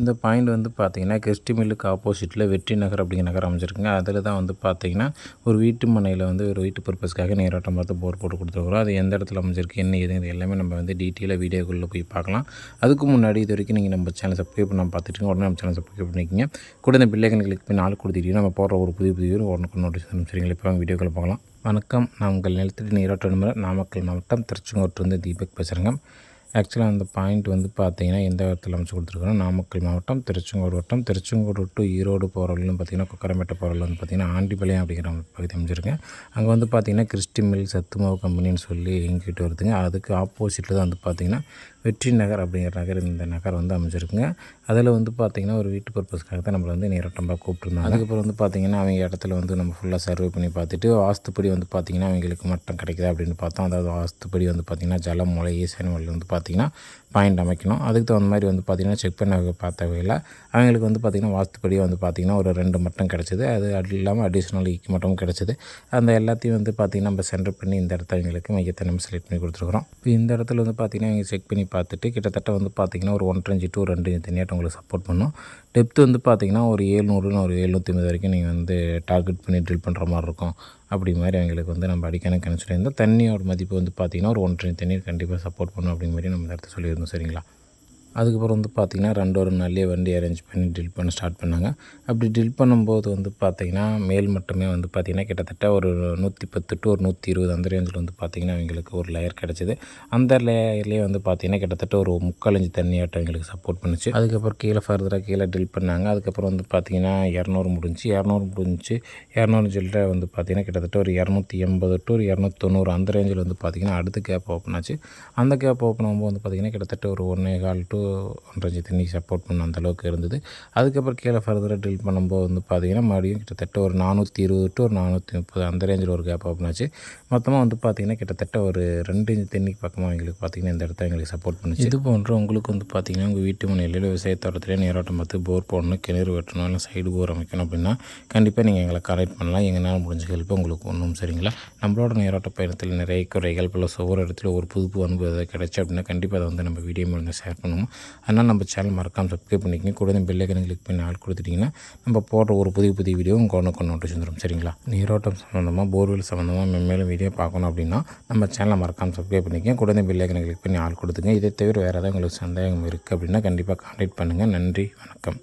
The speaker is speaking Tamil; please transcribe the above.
இந்த பாயிண்ட் வந்து பார்த்திங்கன்னா கிறிஸ்டி மில்லுக்கு ஆப்போசிட்டில் வெற்றி நகர் அப்படிங்கிற நகர் அமைச்சிருக்குங்க அதில் தான் வந்து பார்த்தீங்கன்னா ஒரு வீட்டு மனையில் வந்து ஒரு வீட்டு பர்பஸ்க்காக நீரோட்டம் பார்த்து போர் போட்டு கொடுத்துருக்குறோம். அது எந்த இடத்துல அமைஞ்சிருக்கு என்ன ஏது இது எல்லாமே நம்ம வந்து டீட்டெயிலாக வீடியோக்குள்ளே போய் பார்க்கலாம். அதுக்கு முன்னாடி இது வரைக்கும் நீங்கள் நம்ம சேனல் சப்ஸ்கிரைப் பண்ண பார்த்துட்டு உடனே நம்ம சேனல் சப்ஸ்கிரைப் பண்ணிக்கிங்க. கூட இந்த பிள்ளைகள் கிளிக் பண்ணி ஆள் கொடுத்துட்டீங்கன்னா நம்ம போடுற ஒரு புதிய புதிய உடனுக்கு நோட்டீஸ் வரும். சரிங்களா? இப்போ வாங்க வீடியோக்குள்ளே பார்க்கலாம் வணக்கம். நான் உங்கள் நிலத்தடி நீரோட்ட நாமக்கல் மாவட்டம் திருச்செங்கோட்டிலிருந்து தீபக் பேசுகிறேங்க ஆக்சுவலாக அந்த பாயிண்ட் வந்து பார்த்தீங்கன்னா எந்த இடத்துல அமைச்சு கொடுத்துருக்கோம் நாமக்கல் மாவட்டம் திருச்செங்கோடு வட்டம் திருச்செங்கோடு டு ஈரோடு போகிறவர்களும் பார்த்திங்கன்னா பார்த்தீங்கன்னா கொக்கரமேட்டை போகிற வந்து பார்த்தீங்கன்னா ஆண்டிபாளையம் அப்படிங்கிற பகுதி அமைஞ்சிருக்கேன் அங்கே வந்து பார்த்திங்கன்னா கிறிஸ்டி மில் சத்துமாவு கம்பெனின்னு சொல்லி எங்கிட்ட வருதுங்க. அதுக்கு ஆப்போசிட்டில் தான் வந்து பார்த்திங்கன்னா வெற்றி நகர் அப்படிங்கிற நகர் இந்த நகர் வந்து அமைஞ்சிருக்குங்க. அதில் வந்து பார்த்திங்கன்னா ஒரு வீட்டு பர்பஸ்க்காக தான் நம்மளை வந்து நேரட்டம்பாக கூப்பிட்டுருந்தாங்க. அதுக்கப்புறம் வந்து பார்த்திங்கன்னா அவங்க இடத்துல வந்து நம்ம ஃபுல்லாக சர்வே பண்ணி பார்த்துட்டு வாஸ்துப்படி வந்து பார்த்திங்கன்னா அவங்களுக்கு மட்டம் கிடைக்குது அப்படின்னு பார்த்தோம். அதாவது வாஸ்துப்படி வந்து பார்த்திங்கன்னா ஜலம் மலை ஈசானி மலை வந்து பார்த்திங்கன்னா பாயிண்ட் அமைக்கணும். அதுக்கு தகுந்த மாதிரி வந்து பார்த்திங்கன்னா செக் பண்ண பார்த்த வகையில் அவங்களுக்கு வந்து பார்த்திங்கன்னா வாஸ்துப்படி வந்து பார்த்திங்கன்னா ஒரு ரெண்டு மட்டம் கிடச்சிது. அது அது இல்லாமல் அடிஷ்னல் ஈக்கு e மட்டமும் கிடச்சிது. அந்த எல்லாத்தையும் வந்து பார்த்திங்கன்னா நம்ம சென்டர் பண்ணி இந்த இடத்த அவங்களுக்கு மையத்தை நம்ம செலக்ட் பண்ணி கொடுத்துருக்குறோம். இப்போ இந்த இடத்துல வந்து பார்த்திங்கன்னா அவங்க செக் பண்ணி பார்த்துட்டு கிட்டத்தட்ட வந்து பார்த்திங்கன்னா ஒரு ஒன்றரை இன்ச்சு டூ ரெண்டு இன்ச்சு தனியாக உங்களுக்கு சப்போர்ட் பண்ணும். டெப்த்து வந்து பார்த்திங்கன்னா ஒரு ஏழ்நூறுன்னு ஒரு எழுநூற்றி ஐம்பது வரைக்கும் நீங்கள் வந்து டார்கெட் பண்ணி ட்ரில் பண்ணுற மாதிரி இருக்கும். அப்படி மாதிரி அவங்களுக்கு வந்து நம்ம அடிக்கணும் கணிச்சிட்டு இருந்தால் தண்ணியோட மதிப்பு வந்து பார்த்திங்கன்னா ஒரு ஒன்றரை தண்ணீர் கண்டிப்பாக சப்போர்ட் பண்ணும் அப்படிங்கிற மாதிரி நம்ம இந்த இடத்த சொல்லியிருந்தோம். சரிங்களா? அதுக்கப்புறம் வந்து பார்த்திங்கன்னா ரெண்டு ஒரு நாள்லேயே வண்டி அரேஞ்ச் பண்ணி ட்ரில் பண்ண ஸ்டார்ட் பண்ணாங்க. அப்படி ட்ரில் பண்ணும்போது வந்து பார்த்திங்கன்னா மேல் மட்டுமே வந்து பார்த்திங்கன்னா கிட்டத்தட்ட ஒரு நூற்றி பத்து டு ஒரு நூற்றி இருபது அந்த ரேஞ்சில் வந்து பார்த்திங்கன்னா அவங்களுக்கு ஒரு லேயர் கிடச்சிது. அந்த லேயர்லேயே வந்து பார்த்திங்கன்னா கிட்டத்தட்ட ஒரு முக்கால் தண்ணியாட்டம் எங்களுக்கு சப்போர்ட் பண்ணுச்சு. அதுக்கப்புறம் கீழே ஃபர்தராக கீழே ட்ரில் பண்ணாங்க. அதுக்கப்புறம் வந்து பார்த்திங்கன்னா இரநூறு முடிஞ்சு இரநூறு முடிஞ்சு இரநூறு ஜில்லை வந்து பார்த்திங்கன்னா கிட்டத்தட்ட ஒரு இரநூத்தி எண்பது டு ஒரு இரநூத்தி தொண்ணூறு அந்த ரேஞ்சில் வந்து பார்த்திங்கன்னா அடுத்த கேப் ஓப்பன் ஆச்சு. அந்த கேப் ஓப்பன் ஆகும்போது வந்து பார்த்திங்கன்னா கிட்டத்தட்ட ஒரு ஒன்றே கால் டு ஒன்றரை தண்ணி சப்போர்ட் பண்ண அந்தளவுக்கு இருந்தது. அதுக்கப்புறம் கீழே ஃபர்தராக ட்ரில் பண்ணும்போது வந்து பார்த்திங்கன்னா மறுபடியும் கிட்டத்தட்ட ஒரு நானூற்றி இருபது டு ஒரு நானூற்றி முப்பது அந்த ரேஞ்சில் ஒரு கேப் ஓப்பன் ஆச்சு. மொத்தமாக வந்து பார்த்திங்கன்னா கிட்டத்தட்ட ஒரு ரெண்டு இன்ச்சு தண்ணிக்கு பக்கமாக எங்களுக்கு பார்த்திங்கன்னா இந்த இடத்த எங்களுக்கு சப்போர்ட் பண்ணுச்சு. இது போன்ற உங்களுக்கு வந்து பார்த்திங்கன்னா உங்கள் வீட்டு மனையில் விவசாயத்தோட்டத்திலே நீரோட்டம் பார்த்து போர் போடணும் கிணறு வெட்டணும் இல்லை சைடு போர் அமைக்கணும் அப்படின்னா கண்டிப்பாக நீங்கள் எங்களை கனெக்ட் பண்ணலாம். எங்களால் முடிஞ்ச ஹெல்ப் உங்களுக்கு ஒன்றும் சரிங்களா? நம்மளோட நேரோட்ட பயணத்தில் நிறைய குறைகள் ப்ளஸ் ஒவ்வொரு இடத்துல ஒரு புது அனுபவம் கிடைச்சி கிடச்சி அப்படின்னா கண்டிப்பாக அதை வந்து நம்ம வீடியோ மூலம் ஷேர் பண்ணுவோம். அதனால் நம்ம சேனல் மறக்காமல் சப்ஸ்கிரைப் பண்ணிக்கங்க. கூட இந்த பெல்லைக்கனை கிளிக் பண்ணி ஆள் கொடுத்துட்டிங்கன்னா நம்ம போடுற ஒரு புதிய புதிய வீடியோ உங்கள் கொண்டு நோட்டீஸ் வந்துடும் சரிங்களா? நீரோட்டம் சம்மந்தமாக போர்வெல் சம்மந்தமாக மேலும் வீடியோ பார்க்கணும் அப்படின்னா நம்ம சேனலை மறக்காமல் சப்ஸ்கிரைப் பண்ணிக்கங்க. கூட இந்த பெல்லைக்கனை கிளிக் பண்ணி ஆள் கொடுத்துங்க இதை தவிர வேறு ஏதாவது உங்களுக்கு சந்தேகம் இருக்குது அப்படின்னா கண்டிப்பாக கான்டாக்ட் பண்ணுங்கள் நன்றி வணக்கம்.